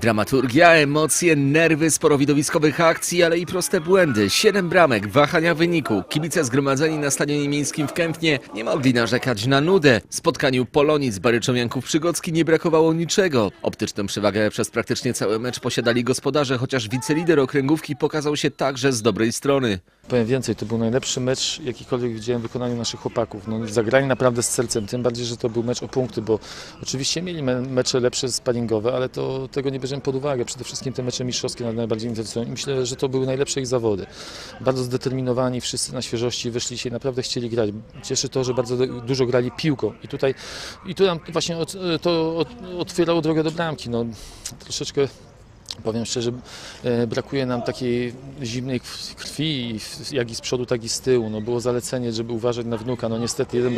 Dramaturgia, emocje, nerwy, sporo widowiskowych akcji, ale i proste błędy. Siedem bramek, wahania wyniku. Kibice zgromadzeni na stadionie miejskim w Kępnie nie mogli narzekać na nudę. Spotkaniu Polonii z Baryczą Janków Przygocki nie brakowało niczego. Optyczną przewagę przez praktycznie cały mecz posiadali gospodarze, chociaż wicelider okręgówki pokazał się także z dobrej strony. Powiem więcej, to był najlepszy mecz, jakikolwiek widziałem w wykonaniu naszych chłopaków. No, zagrali naprawdę z sercem, tym bardziej, że to był mecz o punkty, bo oczywiście mieli me mecze lepsze sparingowe, ale to tego nie bierzemy pod uwagę. Przede wszystkim te mecze mistrzowskie najbardziej interesują i myślę, że to były najlepsze ich zawody. Bardzo zdeterminowani, wszyscy na świeżości wyszli się naprawdę chcieli grać. Cieszy to, że bardzo dużo grali piłką i tutaj i tu nam właśnie od, to od, otwierało drogę do bramki. No, troszeczkę Powiem szczerze, e, brakuje nam takiej zimnej krw- krwi, jak i z przodu, tak i z tyłu. No, było zalecenie, żeby uważać na wnuka. No niestety jeden,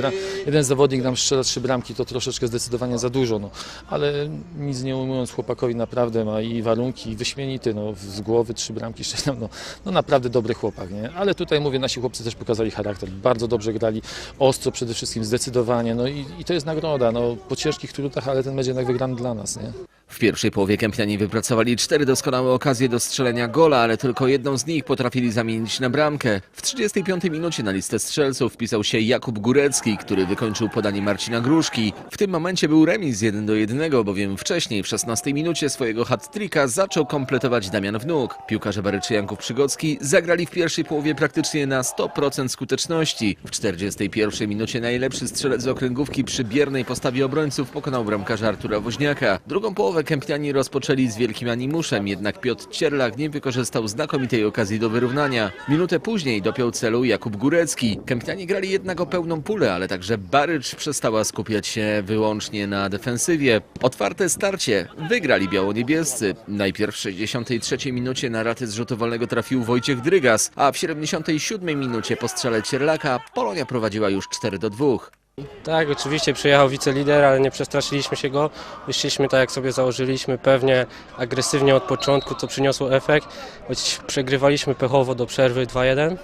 jeden zawodnik nam strzela trzy bramki, to troszeczkę zdecydowanie za dużo. No. Ale nic nie ujmując, chłopakowi naprawdę ma i warunki, i wyśmienity. No, z głowy trzy bramki strzela. No, no naprawdę dobry chłopak. Nie? Ale tutaj mówię, nasi chłopcy też pokazali charakter. Bardzo dobrze grali, ostro przede wszystkim, zdecydowanie. No i, i to jest nagroda. No, po ciężkich trudach, ale ten mecz jednak wygrany dla nas. Nie? W pierwszej połowie Kępniani wypracowali cztery doskonałe okazje do strzelenia gola, ale tylko jedną z nich potrafili zamienić na bramkę. W 35 minucie na listę strzelców wpisał się Jakub Górecki, który wykończył podanie Marcina Gruszki. W tym momencie był remis 1 do 1, bowiem wcześniej w 16 minucie swojego hat-tricka zaczął kompletować Damian Wnuk. Piłkarze Baryczy Janków Przygocki zagrali w pierwszej połowie praktycznie na 100% skuteczności. W 41 minucie najlepszy strzelec z okręgówki przy biernej postawie obrońców pokonał bramkarza Artura Woźniaka. Drugą połowę Kępniani rozpoczęli z wielkim animuszem, jednak Piotr Cierlak nie wykorzystał znakomitej okazji do wyrównania. Minutę później dopiął celu Jakub Górecki. Kępniani grali jednak o pełną pulę, ale także Barycz przestała skupiać się wyłącznie na defensywie. Otwarte starcie wygrali biało-niebiescy. Najpierw w 63 minucie na raty z rzutu wolnego trafił Wojciech Drygas, a w 77 minucie po strzale Cierlaka Polonia prowadziła już 4 do 2. Tak, oczywiście przyjechał wicelider, ale nie przestraszyliśmy się go. Wyszliśmy tak jak sobie założyliśmy, pewnie agresywnie od początku, co przyniosło efekt. Choć przegrywaliśmy pechowo do przerwy 2-1.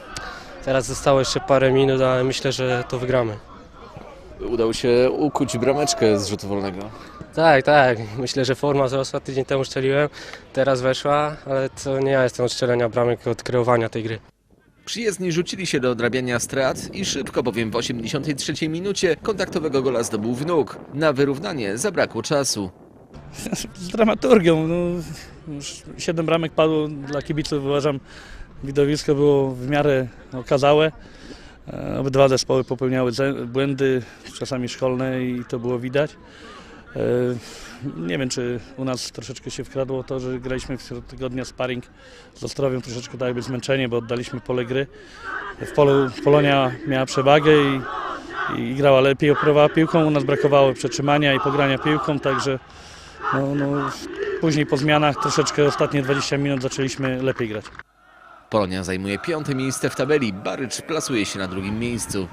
Teraz zostało jeszcze parę minut, ale myślę, że to wygramy. Udało się ukuć brameczkę z rzutu wolnego. Tak, tak. Myślę, że forma wzrosła. Tydzień temu szczeliłem, teraz weszła, ale to nie ja jestem od strzelania bramek, od kreowania tej gry. Przyjezdni rzucili się do odrabiania strat i szybko, bowiem w 83 minucie kontaktowego gola zdobył wnuk. Na wyrównanie zabrakło czasu. z dramaturgią. No, już siedem bramek padło dla kibiców, uważam. Widowisko było w miarę okazałe. E, Obydwa zespoły popełniały błędy, czasami szkolne i to było widać. E, Nie wiem, czy u nas troszeczkę się wkradło to, że graliśmy w środku tygodnia sparring z Ostrowią, troszeczkę tak jakby zmęczenie, bo oddaliśmy pole gry. W polu Polonia miała przewagę i, i grała lepiej, operowała piłką, u nas brakowało przetrzymania i pogrania piłką, także no, no, później po zmianach troszeczkę ostatnie 20 minut zaczęliśmy lepiej grać. Polonia zajmuje piąte miejsce w tabeli, Barycz plasuje się na drugim miejscu.